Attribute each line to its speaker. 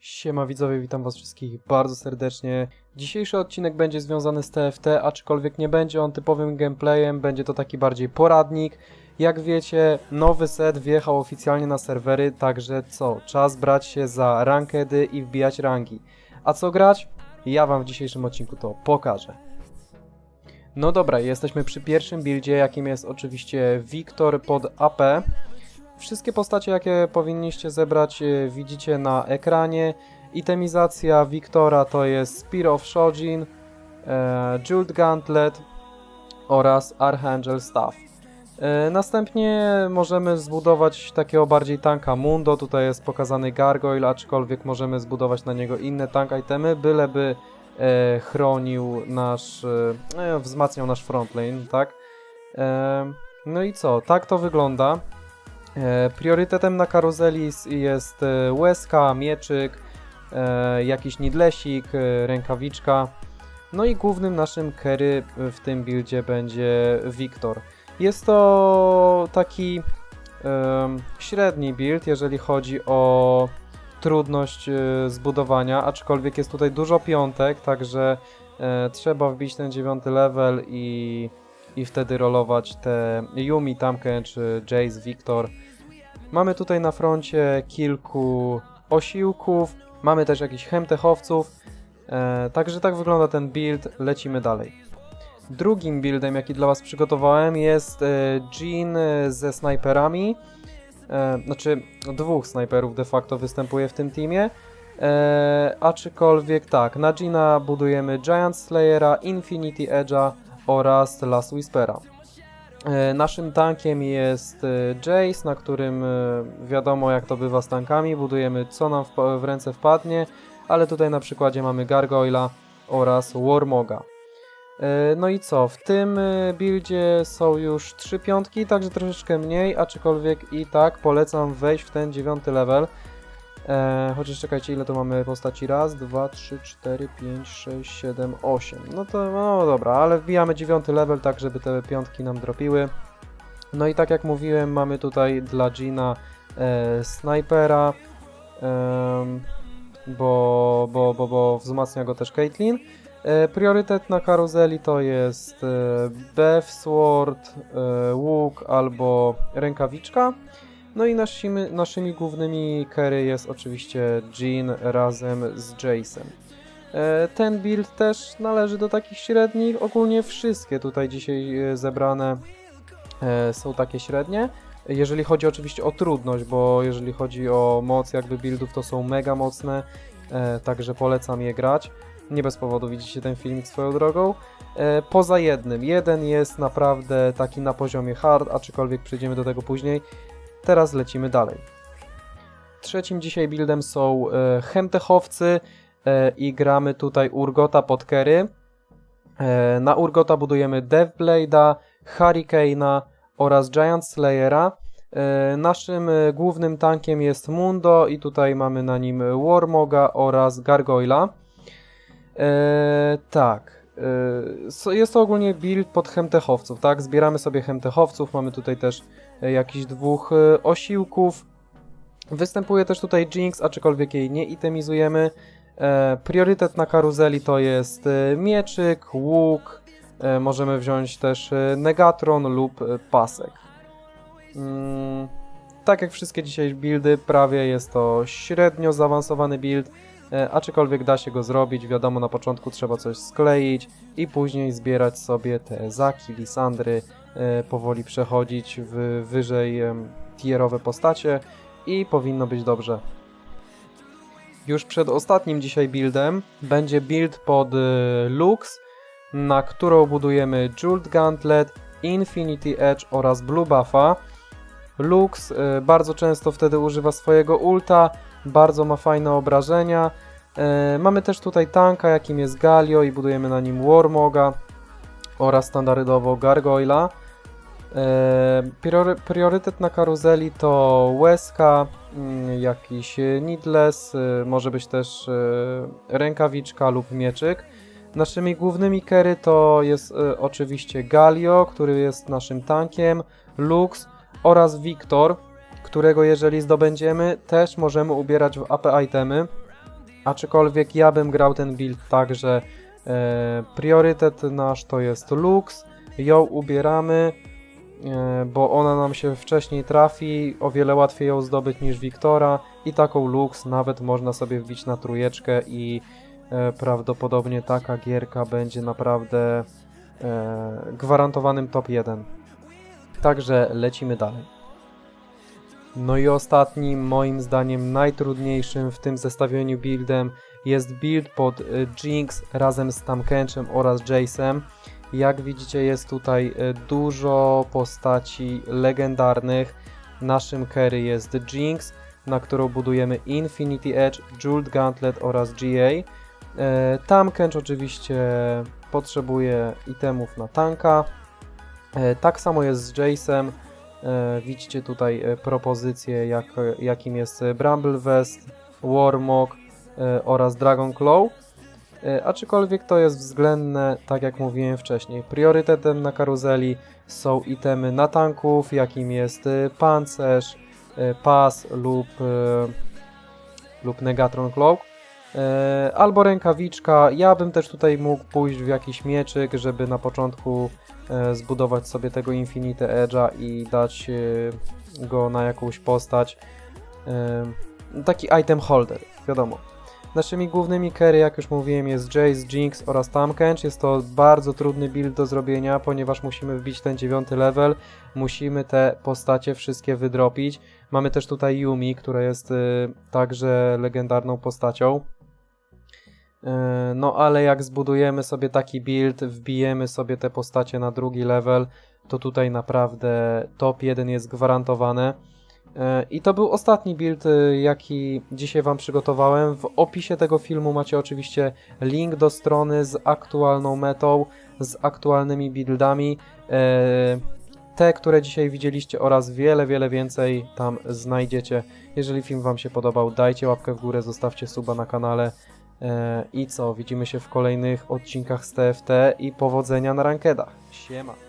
Speaker 1: Siema widzowie, witam was wszystkich bardzo serdecznie. Dzisiejszy odcinek będzie związany z TFT, aczkolwiek nie będzie on typowym gameplayem, będzie to taki bardziej poradnik. Jak wiecie, nowy set wjechał oficjalnie na serwery, także co? Czas brać się za rankedy i wbijać rangi. A co grać? Ja wam w dzisiejszym odcinku to pokażę. No dobra, jesteśmy przy pierwszym buildzie, jakim jest oczywiście Wiktor pod AP. Wszystkie postacie, jakie powinniście zebrać, e, widzicie na ekranie. Itemizacja Wiktora to jest Spear of Shojin, e, Jeweled Gauntlet oraz Archangel Staff. E, następnie możemy zbudować takiego bardziej tanka Mundo. Tutaj jest pokazany Gargoyle, aczkolwiek możemy zbudować na niego inne tank itemy, byleby e, chronił nasz, e, e, wzmacniał nasz frontlane, tak? E, no i co? Tak to wygląda. E, Priorytetem na karuzeli jest e, łezka, mieczyk, e, jakiś nidlesik, rękawiczka. No i głównym naszym carry w tym buildzie będzie Wiktor. Jest to taki średni build, jeżeli chodzi o trudność zbudowania, aczkolwiek jest tutaj dużo piątek, także trzeba wbić ten dziewiąty level i, i wtedy rolować te Yumi, Tamken czy Jace, Wiktor. Mamy tutaj na froncie kilku osiłków, mamy też jakichś chemtechowców, e, także tak wygląda ten build, lecimy dalej. Drugim buildem, jaki dla Was przygotowałem jest e, Jean ze snajperami, e, znaczy dwóch snajperów de facto występuje w tym teamie, e, aczkolwiek tak, na Jeana budujemy Giant Slayera, Infinity Edge'a oraz Last Whispera. E, Naszym tankiem jest e, Jace, na którym e, wiadomo jak to bywa z tankami, budujemy co nam w, w ręce wpadnie, ale tutaj na przykładzie mamy Gargoyla oraz Warmoga. No i co, w tym buildzie są już trzy piątki, także troszeczkę mniej, aczkolwiek i tak polecam wejść w ten dziewiąty level. E, chociaż czekajcie, ile tu mamy postaci? Raz, dwa, trzy, cztery, pięć, sześć, siedem, osiem. No to, no dobra, ale wbijamy dziewiąty level, tak żeby te piątki nam dropiły. No i tak jak mówiłem, mamy tutaj dla Gina e, snajpera, em, bo, bo, bo, bo wzmacnia go też Caitlyn. E, priorytet na karuzeli to jest e, Bev, Sword, e, łuk albo rękawiczka. No i naszymi, naszymi głównymi carry jest oczywiście Jean razem z Jace'em. E, Ten build też należy do takich średnich. Ogólnie wszystkie tutaj dzisiaj e, zebrane e, są takie średnie. Jeżeli chodzi oczywiście o trudność, bo jeżeli chodzi o moc jakby buildów, to są mega mocne, także polecam je grać. Nie bez powodu widzicie ten filmik swoją drogą. Poza jednym. Jeden jest naprawdę taki na poziomie hard, aczkolwiek przejdziemy do tego później. Teraz lecimy dalej. Trzecim dzisiaj buildem są e, chemtechowcy e, i gramy tutaj Urgota pod carry. E, na Urgota budujemy Deathblade'a, Hurricane'a oraz Giant Slayera. E, naszym e, głównym tankiem jest Mundo i tutaj mamy na nim Warmoga oraz Gargoyla. E, tak. e, Jest to ogólnie build pod chemtechowców, tak? Zbieramy sobie chemtechowców, mamy tutaj też jakichś dwóch e, osiłków. Występuje też tutaj Jinx, aczkolwiek jej nie itemizujemy. E, priorytet na karuzeli to jest e, mieczyk, łuk, e, możemy wziąć też e, Negatron lub e, pasek. Mm, tak jak wszystkie dzisiaj buildy, prawie jest to średnio zaawansowany build, e, aczkolwiek da się go zrobić. Wiadomo, na początku trzeba coś skleić i później zbierać sobie te zaki, lisandry, e, powoli przechodzić w wyżej tierowe postacie i powinno być dobrze. Już przed ostatnim dzisiaj buildem będzie build pod y, Lux, na którą budujemy Jeweled Gauntlet, Infinity Edge oraz Blue Buffa. Lux y, bardzo często wtedy używa swojego ulta, bardzo ma fajne obrażenia. Mamy też tutaj tanka, jakim jest Galio i budujemy na nim Warmoga oraz standardowo Gargoyla. E, priory, priorytet na karuzeli to łezka, mm, jakiś needless, e, może być też e, rękawiczka lub mieczyk. Naszymi głównymi carry to jest e, oczywiście Galio, który jest naszym tankiem, Lux oraz Wiktor, którego jeżeli zdobędziemy też możemy ubierać w AP itemy. Aczkolwiek ja bym grał ten build tak, że e, priorytet nasz to jest Lux, ją ubieramy, bo ona nam się wcześniej trafi, o wiele łatwiej ją zdobyć niż Wiktora i taką Lux nawet można sobie wbić na trójeczkę i e, prawdopodobnie taka gierka będzie naprawdę e, gwarantowanym top 1. Także lecimy dalej. No i ostatnim, moim zdaniem najtrudniejszym w tym zestawieniu buildem jest build pod Jinx razem z Tamkenczem oraz Jace'em. Jak widzicie jest tutaj y, dużo postaci legendarnych. Naszym carry jest Jinx, na którą budujemy Infinity Edge, Jeweled Gauntlet oraz GA. E, Tamkench oczywiście potrzebuje itemów na tanka. E, Tak samo jest z Jace'em. E, Widzicie tutaj e, propozycje, jak, jakim jest e, Bramble Vest, Warmog e, oraz Dragon Claw. E, Aczkolwiek to jest względne, tak jak mówiłem wcześniej. Priorytetem na karuzeli są itemy na tanków, jakim jest e, pancerz, e, pas lub, lub Negatron Cloak. Albo rękawiczka. Ja bym też tutaj mógł pójść w jakiś mieczyk, żeby na początku zbudować sobie tego Infinite Edge'a i dać go na jakąś postać. Taki item holder, wiadomo. Naszymi głównymi carry, jak już mówiłem, jest Jace, Jinx oraz Tamkench. Jest to bardzo trudny build do zrobienia, ponieważ musimy wbić ten dziewiąty level. Musimy te postacie wszystkie wydropić. Mamy też tutaj Yumi, która jest y, także legendarną postacią. E, No ale jak zbudujemy sobie taki build, wbijemy sobie te postacie na drugi level, to tutaj naprawdę top 1 jest gwarantowane. E, I to był ostatni build, y, jaki dzisiaj Wam przygotowałem. W opisie tego filmu macie oczywiście link do strony z aktualną metą, z aktualnymi buildami. E, Te, które dzisiaj widzieliście oraz wiele, wiele więcej tam znajdziecie. Jeżeli film Wam się podobał, dajcie łapkę w górę, zostawcie suba na kanale. E, I co? Widzimy się w kolejnych odcinkach z TFT i powodzenia na rankedach. Siema!